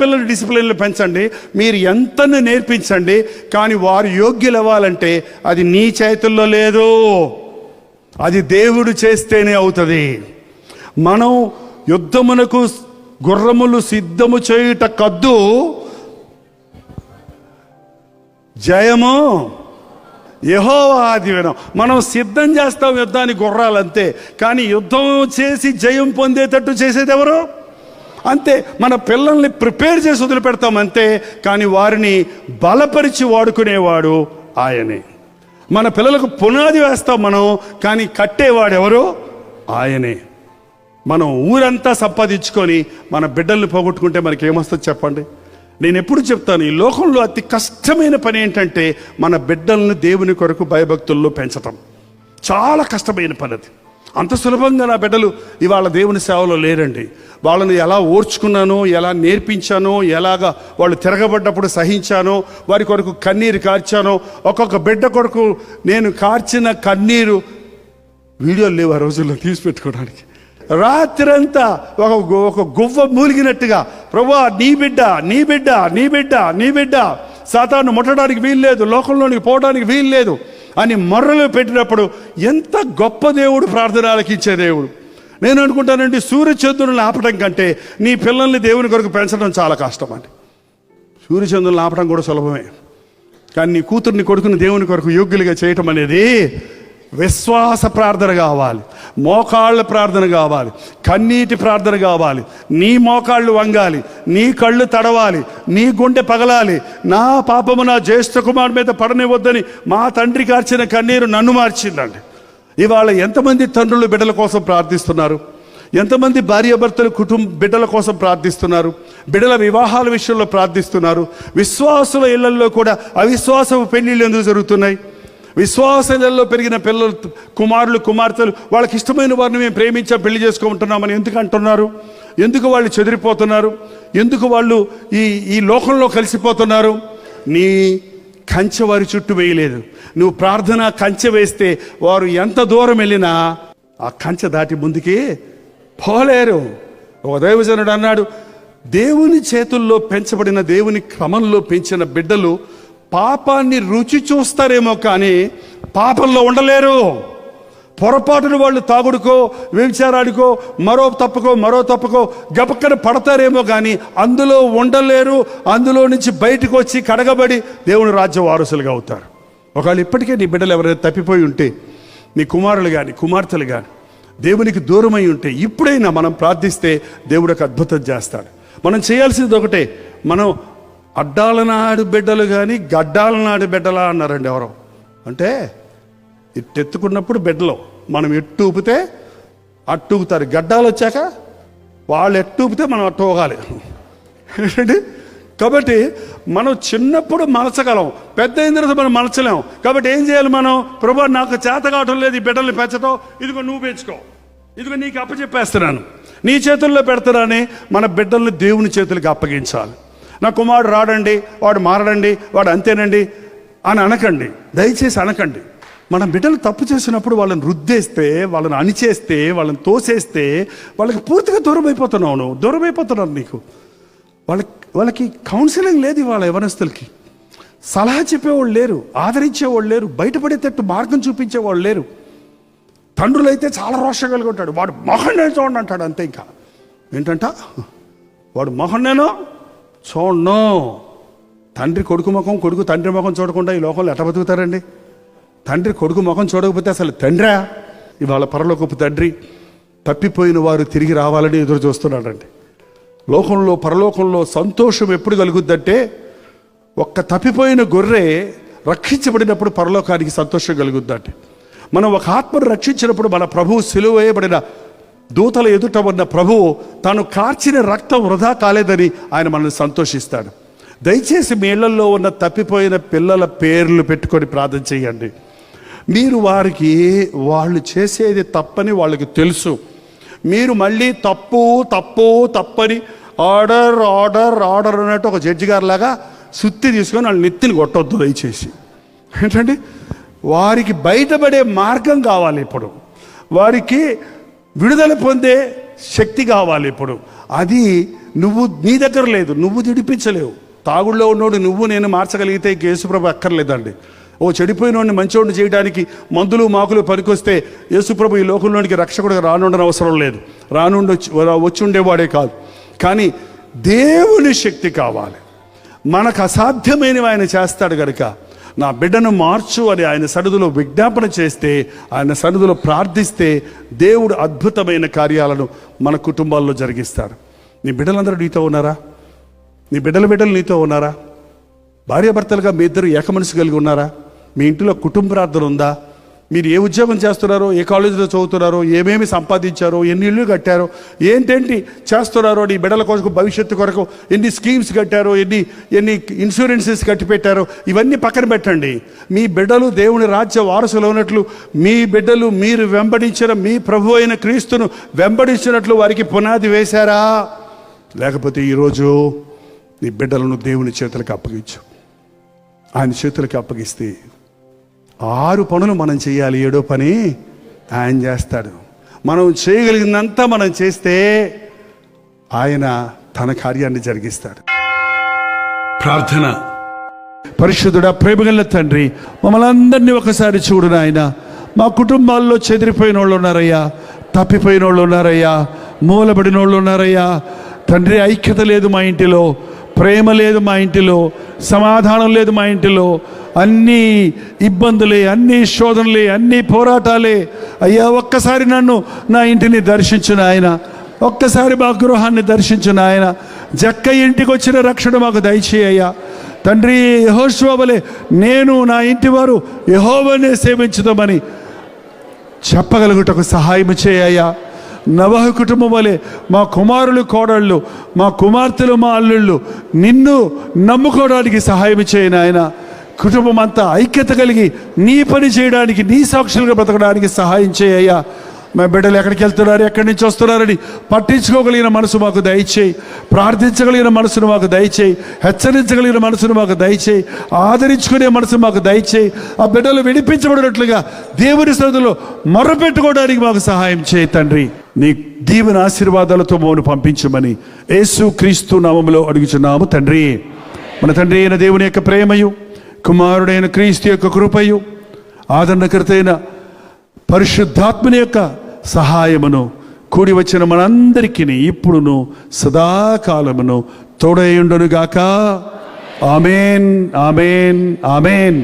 పిల్లలు డిసిప్లిన్లు పెంచండి. మీరు ఎంతను నేర్పించండి కానీ వారు యోగ్యులు అవ్వాలంటే అది నీ చేతుల్లో లేదు. అది దేవుడు చేస్తేనే అవుతుంది. మనం యుద్ధమునకు గుర్రములు సిద్ధము చేయుట కద్దు జయము యహోవా ఆదివనం మనం సిద్ధం చేస్తాం యుద్ధానికి గుర్రాలంతే కానీ యుద్ధం చేసి జయం పొందేటట్టు చేసేది ఎవరు అంతే మన పిల్లల్ని ప్రిపేర్ చేసి వదిలిపెడతాం అంతే కానీ వారిని బలపరిచి వాడుకునేవాడు ఆయనే. మన పిల్లలకు పునాది వేస్తాం మనం కానీ కట్టేవాడు ఎవరు ఆయనే. మనం ఊరంతా సంపాదించుకొని మన బిడ్డల్ని పోగొట్టుకుంటే మనకి ఏమొస్తుంది చెప్పండి? నేను ఎప్పుడు చెప్తాను ఈ లోకంలో అతి కష్టమైన పని ఏంటంటే మన బిడ్డల్ని దేవుని కొరకు భయభక్తుల్లో పెంచటం. చాలా కష్టమైన పని అది అంత సులభంగా నా బిడ్డలు ఇవాళ దేవుని సేవలో లేరండి. వాళ్ళని ఎలా ఓర్చుకున్నానో ఎలా నేర్పించానో ఎలాగా వాళ్ళు తిరగబడ్డప్పుడు సహించానో వారి కొరకు కన్నీరు కార్చానో ఒక్కొక్క బిడ్డ కొరకు నేను కార్చిన కన్నీరు వీడియోలు లేవు ఆ రోజుల్లో తీసి పెట్టుకోవడానికి. రాత్రంతా ఒక ఒక గువ్వ మూలిగినట్టుగా ప్రభా నీ బిడ్డ నీ బిడ్డ నీ బిడ్డ నీ బిడ్డ సాతాను ముట్టడానికి వీల్లేదు లోకంలోనికి పోవడానికి వీల్లేదు అని మొర్రలు పెట్టినప్పుడు ఎంత గొప్ప దేవుడు ప్రార్థనలకు ఇచ్చే దేవుడు. నేను అనుకుంటానండి సూర్యచంద్రులను ఆపడం కంటే నీ పిల్లల్ని దేవుని కొరకు పెంచడం చాలా కష్టం అండి సూర్యచంద్రులను ఆపడం కూడా సులభమే. కానీ నీ కూతుర్ని కొడుకుని దేవుని కొరకు యోగ్యులుగా చేయటం అనేది విశ్వాస ప్రార్థన కావాలి మోకాళ్ళ ప్రార్థన కావాలి కన్నీటి ప్రార్థన కావాలి. నీ మోకాళ్ళు వంగాలి నీ కళ్ళు తడవాలి నీ గుండె పగలాలి. నా పాపము నా జ్యేష్ఠ కుమార్ మీద పడనివద్దని మా తండ్రి కార్చిన కన్నీరు నన్ను మార్చిందండి. ఇవాళ ఎంతమంది తండ్రులు బిడ్డల కోసం ప్రార్థిస్తున్నారు? ఎంతమంది భార్యాభర్తలు కుటుంబ బిడ్డల కోసం ప్రార్థిస్తున్నారు? బిడ్డల వివాహాల విషయంలో ప్రార్థిస్తున్నారు? విశ్వాసుల ఇళ్ళలో కూడా అవిశ్వాసపు పెళ్ళిళ్ళు ఎందుకు జరుగుతున్నాయి? విశ్వాసంలో పెరిగిన పిల్లలు కుమారులు కుమార్తెలు వాళ్ళకి ఇష్టమైన వారిని మేము ప్రేమించాం పెళ్ళి చేసుకుంటున్నామని ఎందుకు అంటున్నారు? ఎందుకు వాళ్ళు చెదిరిపోతున్నారు? ఎందుకు వాళ్ళు ఈ ఈ లోకంలో కలిసిపోతున్నారు? నీ కంచె వారి చుట్టూ వేయలేదు. నువ్వు ప్రార్థన కంచె వేస్తే వారు ఎంత దూరం వెళ్ళినా ఆ కంచె దాటి ముందుకి పోలేరు. ఒక దైవజనుడు అన్నాడు దేవుని చేతుల్లో పెంచబడిన దేవుని క్రమంలో పెంచిన బిడ్డలు పాపాన్ని రుచి చూస్తారేమో కానీ పాపంలో ఉండలేరు. పొరపాటున వాళ్ళు తాగుడుకో వ్యభిచారానికో మరో తప్పుకో మరో తప్పుకో గబక్కన పడతారేమో కానీ అందులో ఉండలేరు. అందులో నుంచి బయటకు వచ్చి కడగబడి దేవుని రాజ్య వారసులుగా అవుతారు. ఒకవేళ ఇప్పటికే నీ బిడ్డలు ఎవరైనా తప్పిపోయి ఉంటే నీ కుమారులు కానీ కుమార్తెలు కానీ దేవునికి దూరమై ఉంటే ఇప్పుడైనా మనం ప్రార్థిస్తే దేవుడు ఒక అద్భుతం చేస్తాడు. మనం చేయాల్సింది ఒకటే మనం అడ్డాల నాడు బిడ్డలు కానీ గడ్డాల నాడు బిడ్డలా అన్నారండి ఎవరో. అంటే ఇటు ఎత్తుకున్నప్పుడు బిడ్డలు. మనం ఎట్టు ఊపితే అట్టు ఊపుతారు గడ్డాలు వచ్చాక వాళ్ళు ఎట్టు ఊపితే మనం అట్టు ఊగాలి. కాబట్టి మనం చిన్నప్పుడు మలచగలం. పెద్ద అయిన తర్వాత మనం మలచలేం. కాబట్టి ఏం చేయాలి మనం? ప్రభా నాకు చేత కావటం లేదు ఈ బిడ్డల్ని పెంచటం. ఇదిగో నువ్వు పెంచుకో. ఇదిగో నీకు అప్పచెప్పేస్తున్నాను. నీ చేతుల్లో పెడతానని మన బిడ్డల్ని దేవుని చేతులకు అప్పగించాలి. నా కుమారుడు రాడండి వాడు మారడండి వాడు అంతేనండి అని అనకండి. దయచేసి అనకండి. మన బిడ్డలు తప్పు చేసినప్పుడు వాళ్ళని రుద్దేస్తే వాళ్ళని అణిచేస్తే వాళ్ళని తోసేస్తే వాళ్ళకి పూర్తిగా దూరం అయిపోతున్నావు నువ్వు. దూరం అయిపోతున్నావు నీకు. వాళ్ళకి వాళ్ళకి కౌన్సిలింగ్ లేదు ఇవాళ యవనస్తులకి. సలహా చెప్పేవాళ్ళు లేరు ఆదరించేవాళ్ళు లేరు బయటపడేటట్టు మార్గం చూపించేవాళ్ళు లేరు. తండ్రులు అయితే చాలా రోషం కలిగి ఉంటాడు. వాడు మొహం నేను చూడండి అంటాడు అంతే ఇంకా. ఏంటంట? వాడు మొహం నేను చూడను. తండ్రి కొడుకు ముఖం కొడుకు తండ్రి ముఖం చూడకుండా ఈ లోకంలో ఎట బతుకుతారండి? తండ్రి కొడుకు ముఖం చూడకపోతే అసలు తండ్రా? ఇవాళ పరలోకపు తండ్రి తప్పిపోయిన వారు తిరిగి రావాలని ఎదురు చూస్తున్నాడండి. లోకంలో పరలోకంలో సంతోషం ఎప్పుడు కలుగుద్దంటే ఒక్క తప్పిపోయిన గొర్రె రక్షించబడినప్పుడు పరలోకానికి సంతోషం కలుగుద్దంటే మనం ఒక ఆత్మను రక్షించినప్పుడు మన ప్రభువు సిలువేయబడిన దూతల ఎదుట ఉన్న ప్రభువు తాను కార్చిన రక్తం వృధా కాలేదని ఆయన మనల్ని సంతోషిస్తాడు. దయచేసి మీ ఇళ్ళలో ఉన్న తప్పిపోయిన పిల్లల పేర్లు పెట్టుకొని ప్రార్థన చేయండి. మీరు వారికి వాళ్ళు చేసేది తప్పని వాళ్ళకి తెలుసు. మీరు మళ్ళీ తప్పు తప్పు తప్పని ఆర్డర్ ఆర్డర్ ఆర్డర్ అన్నట్టు ఒక జడ్జి గారు లాగా సుత్తి తీసుకొని వాళ్ళు నెత్తిని కొట్టొద్దు దయచేసి. ఏంటండి వారికి బయటపడే మార్గం కావాలి ఇప్పుడు. వారికి విడుదల పొందే శక్తి కావాలి ఇప్పుడు. అది నువ్వు నీ దగ్గర లేదు నువ్వు తిడిపించలేవు తాగుళ్ళో ఉన్నోడు నువ్వు నేను మార్చగలిగితే ఇక యేసుప్రభు అక్కర్లేదండి. ఓ చెడిపోయినోడిని మంచోడిని చేయడానికి మందులు మాకులు పనికొస్తే యేసుప్రభు ఈ లోకంలోనికి రక్షకుడిగా రానుండని అవసరం లేదు. రానుండి వచ్చి వచ్చి ఉండేవాడే కాదు. కానీ దేవుని శక్తి కావాలి. మనకు అసాధ్యమైనవి ఆయన చేస్తాడు కనుక నా బిడ్డను మార్చు అని ఆయన సన్నిధిలో విజ్ఞాపన చేస్తే ఆయన సన్నిధిలో ప్రార్థిస్తే దేవుడు అద్భుతమైన కార్యాలను మన కుటుంబాల్లో జరిగిస్తారు. నీ బిడ్డలందరూ నీతో ఉన్నారా? నీ బిడ్డల బిడ్డలు నీతో ఉన్నారా? భార్యాభర్తలుగా మీ ఇద్దరు ఏకమనసు కలిగి ఉన్నారా? మీ ఇంటిలో కుటుంబ ప్రార్థన ఉందా? మీరు ఏ ఉద్యోగం చేస్తున్నారో ఏ కాలేజీలో చదువుతున్నారో ఏమేమి సంపాదించారో ఎన్ని ఇళ్ళు కట్టారో ఏంటేంటి చేస్తున్నారో నీ బిడ్డల కోసం భవిష్యత్తు కొరకు ఎన్ని స్కీమ్స్ కట్టారో ఎన్ని ఎన్ని ఇన్సూరెన్సెస్ కట్టి పెట్టారో ఇవన్నీ పక్కన పెట్టండి. మీ బిడ్డలు దేవుని రాజ్య వారసులు ఉన్నట్లు మీ బిడ్డలు మీరు వెంబడించిన మీ ప్రభు అయిన క్రీస్తును వెంబడించినట్లు వారికి పునాది వేశారా? లేకపోతే ఈరోజు నీ బిడ్డలను దేవుని చేతులకు అప్పగించు. ఆయన చేతులకు అప్పగిస్తే ఆరు పనులు మనం చేయాలి ఏడో పని ఆయన చేస్తాడు. మనం చేయగలిగినంత మనం చేస్తే ఆయన తన కార్యాన్ని జరిగిస్తాడు. ప్రార్థన. పరిశుద్ధుడా ప్రేమగల తండ్రి మమ్మల్ని అందరినీ ఒకసారి చూడు నాయన. మా కుటుంబాల్లో చెదిరిపోయిన వాళ్ళు ఉన్నారయ్యా తప్పిపోయిన వాళ్ళు ఉన్నారయ్యా మూలబడిన వాళ్ళు ఉన్నారయ్యా. తండ్రి ఐక్యత లేదు మా ఇంటిలో ప్రేమ లేదు మా ఇంటిలో సమాధానం లేదు మా ఇంటిలో అన్ని ఇబ్బందులే అన్ని శోధనలే అన్ని పోరాటాలే. అయ్యా ఒక్కసారి నన్ను నా ఇంటిని దర్శించిన ఆయన ఒక్కసారి మా గృహాన్ని దర్శించిన ఆయన జక్క ఇంటికి వచ్చిన రక్షణ మాకు దయచేయ్యా తండ్రి యహోశ్వబలే నేను నా ఇంటి వారు యహోవనే సేవించుదామని చెప్పగలుగుటకు సహాయం చేయ్యా నవహ కుటుంబం వలె మా కుమారులు కోడళ్ళు మా కుమార్తెలు మా అల్లుళ్ళు నిన్ను నమ్ముకోవడానికి సహాయం చేయను ఆయన కుటుంబం అంతా ఐక్యత కలిగి నీ పని చేయడానికి నీ సాక్షులుగా బ్రతకడానికి సహాయం చేయ్యా మా బిడ్డలు ఎక్కడికి వెళ్తున్నారు ఎక్కడి నుంచి వస్తున్నారని పట్టించుకోగలిగిన మనసు మాకు దయచేయి. ప్రార్థించగలిగిన మనసును మాకు దయచేయి. హెచ్చరించగలిగిన మనసును మాకు దయచేయి. ఆదరించుకునే మనసు మాకు దయచేయి. ఆ బిడ్డలు విడిపించబడినట్లుగా దేవుని సదులో మొరపెట్టుకోవడానికి మాకు సహాయం చేయి తండ్రి. నీ దీవెన ఆశీర్వాదాలతో మౌను పంపించమని యేసు క్రీస్తు నామంలో అడుగుచున్నాము తండ్రి. మన తండ్రి అయిన దేవుని యొక్క ప్రేమయు. కుమారుడైన క్రీస్తు యొక్క కృపయు ఆదరణకర్తైన పరిశుద్ధాత్మని యొక్క సహాయమును కూడి వచ్చిన మనందరికీ ఇప్పుడును సదాకాలమును తోడయుండునుగాక ఆమెన్ ఆమెన్ ఆమెన్.